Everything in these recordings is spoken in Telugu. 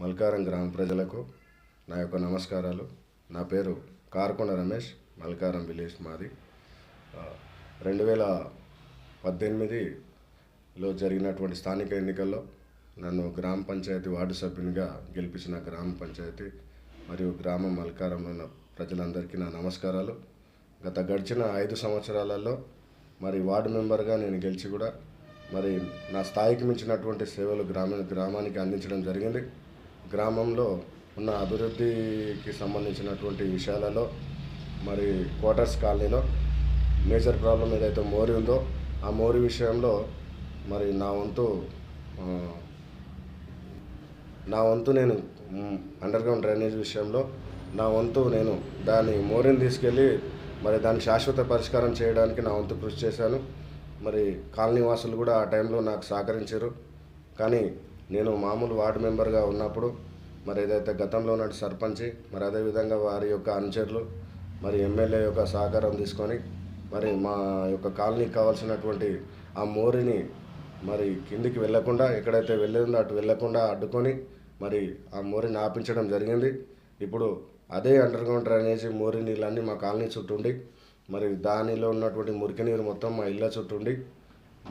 మల్కారం గ్రామ ప్రజలకు నా యొక్క నమస్కారాలు. నా పేరు కారకొండ రమేష్ మల్కారం విలేజ్ మాది. రెండు వేల పద్దెనిమిదిలో జరిగినటువంటి స్థానిక ఎన్నికల్లో నన్ను గ్రామ పంచాయతీ వార్డు సభ్యునిగా గెలిపించిన గ్రామ పంచాయతీ మరియు గ్రామం మల్కారంలో ఉన్న ప్రజలందరికీ నా నమస్కారాలు. గత గడిచిన ఐదు సంవత్సరాలలో మరి వార్డు మెంబర్గా నేను గెలిచి కూడా మరి నా స్థాయికి మించినటువంటి సేవలు గ్రామీణ గ్రామానికి అందించడం జరిగింది. గ్రామంలో ఉన్న అభివృద్ధికి సంబంధించినటువంటి విషయాలలో మరి క్వార్టర్స్ కాలనీలో మేజర్ ప్రాబ్లం ఏదైతే మోరీ ఉందో ఆ మోరీ విషయంలో మరి నా వంతు నా వంతు నేను అండర్ గ్రౌండ్ డ్రైనేజ్ విషయంలో నా వంతు నేను దాన్ని మోరీని తీసుకెళ్ళి మరి దాని శాశ్వత పరిష్కారం చేయడానికి నా వంతు కృషి చేశాను. మరి కాలనీ వాసులు కూడా ఆ టైంలో నాకు సహకరించారు. కానీ నేను మామూలు వార్డు మెంబర్గా ఉన్నప్పుడు మరి ఏదైతే గతంలో ఉన్న సర్పంచి మరి అదేవిధంగా వారి యొక్క అనుచరులు మరి ఎమ్మెల్యే యొక్క సహకారం తీసుకొని మరి మా యొక్క కాలనీకి కావాల్సినటువంటి ఆ మోరిని మరి కిందికి వెళ్ళకుండా ఎక్కడైతే వెళ్ళిందో అటు వెళ్ళకుండా అడ్డుకొని మరి ఆ మోరిని ఆపించడం జరిగింది. ఇప్పుడు అదే అండర్గ్రౌండ్ డ్రైనేజీ మోరి నీళ్ళన్నీ మా కాలనీ చుట్టూ ఉండి మరి దానిలో ఉన్నటువంటి మురికి నీరు మొత్తం మా ఇళ్ళ చుట్టూ ఉండి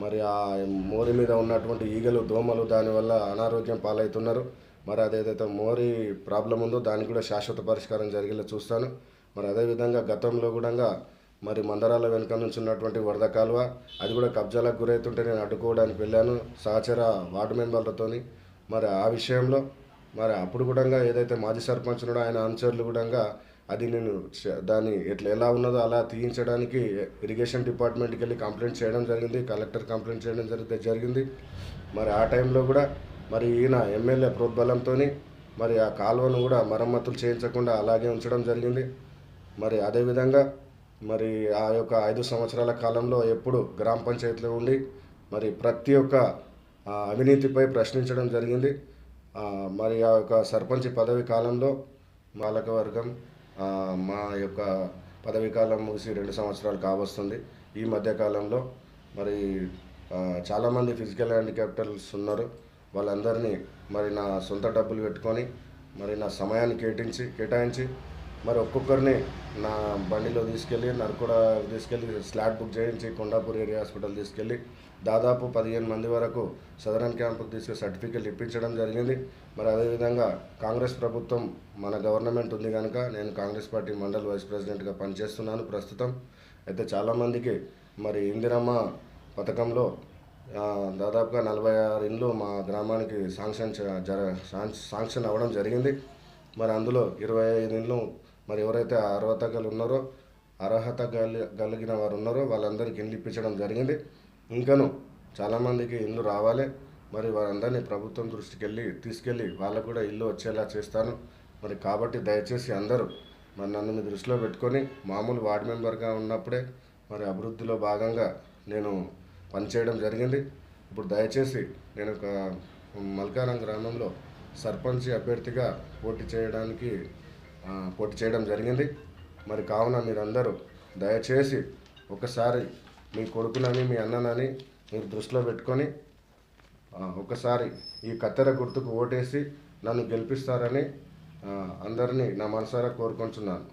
మరి ఆ మోరి మీద ఉన్నటువంటి ఈగలు దోమలు దానివల్ల అనారోగ్యం పాలవుతున్నారు. మరి అదేదైతే మోరి ప్రాబ్లం ఉందో దానికి కూడా శాశ్వత పరిష్కారం జరిగేలా చూస్తాను. మరి అదేవిధంగా గతంలో కూడా మరి మందరాల వెనుక నుంచి ఉన్నటువంటి వరద కాలువ అది కూడా కబ్జాలకు గురవుతుంటే నేను అడ్డుకోవడానికి వెళ్ళాను సహచర వార్డు మెంబర్లతో మరి ఆ విషయంలో మరి అప్పుడు కూడా ఏదైతే మాజీ సర్పంచ్ ఉన్నాడో ఆయన అనుచరులు కూడా అది నేను దాన్ని ఎట్లా ఎలా ఉన్నదో అలా తీయించడానికి ఇరిగేషన్ డిపార్ట్మెంట్కి వెళ్ళి కంప్లైంట్ చేయడం జరిగింది కలెక్టర్ కంప్లైంట్ చేయడం జరిగితే జరిగింది. మరి ఆ టైంలో కూడా మరి ఈయన ఎమ్మెల్యే ప్రోద్బలంతో మరి ఆ కాలువను కూడా మరమ్మతులు చేయించకుండా అలాగే ఉంచడం జరిగింది. మరి అదేవిధంగా మరి ఆ యొక్క ఐదు సంవత్సరాల కాలంలో ఎప్పుడు గ్రామ పంచాయతీలో ఉండి మరి ప్రతి ఒక్క అవినీతిపై ప్రశ్నించడం జరిగింది. మరి ఆ యొక్క సర్పంచ్ పదవి కాలంలో మాలక వర్గం మా యొక్క పదవీ కాలం ముగిసి రెండు సంవత్సరాలు కావస్తుంది ఈ మధ్యకాలంలో మరి చాలామంది ఫిజికల్ హ్యాండిక్యాప్టర్స్ ఉన్నారు. వాళ్ళందరినీ మరి నా సొంత డబ్బులు పెట్టుకొని మరి నా సమయాన్ని కేటించి కేటాయించి మరి ఒక్కొక్కరిని నా బండిలో తీసుకెళ్ళి నరకుడ తీసుకెళ్ళి స్లాట్ బుక్ చేయించి కొండాపూర్ ఏరియా హాస్పిటల్ తీసుకెళ్ళి దాదాపు పదిహేను మంది వరకు సదరన్ క్యాంపుకు తీసుకెళ్ళి సర్టిఫికేట్ ఇప్పించడం జరిగింది. మరి అదేవిధంగా కాంగ్రెస్ ప్రభుత్వం మన గవర్నమెంట్ ఉంది కనుక నేను కాంగ్రెస్ పార్టీ మండల్ వైస్ ప్రెసిడెంట్గా పనిచేస్తున్నాను ప్రస్తుతం. అయితే చాలామందికి మరి ఇందిరమ్మ పథకంలో దాదాపుగా నలభై ఆరు ఇండ్లు మా గ్రామానికి శాంక్షన్ జర శాంక్షన్ అవ్వడం జరిగింది. మరి అందులో ఇరవై ఐదు ఇండ్లు మరి ఎవరైతే అర్హత గల ఉన్నారో అర్హత గలి కలిగిన వారు ఉన్నారో వాళ్ళందరికీ ఇండ్లు ఇప్పించడం జరిగింది. ఇంకను చాలామందికి ఇల్లు రావాలి. మరి వారందరినీ ప్రభుత్వం దృష్టికి వెళ్ళి తీసుకెళ్ళి వాళ్ళకు కూడా ఇల్లు వచ్చేలా చేస్తాను. మరి కాబట్టి దయచేసి అందరూ మరి నన్ను మీ దృష్టిలో పెట్టుకొని మామూలు వార్డు మెంబర్గా ఉన్నప్పుడే మరి అభివృద్ధిలో భాగంగా నేను పనిచేయడం జరిగింది. ఇప్పుడు దయచేసి నేను ఒక మల్కారం గ్రామంలో సర్పంచ్ అభ్యర్థిగా పోటీ చేయడానికి పోటీ చేయడం జరిగింది. మరి కావున మీరందరూ దయచేసి ఒకసారి మీ కొడుకునని మీ అన్ననని మీరు దృష్టిలో పెట్టుకొని ఒకసారి ఈ కత్తెర గుర్తుకు ఓటేసి నన్ను గెలిపిస్తారని అందరినీ నా మనసారా కోరుకుంటున్నాను.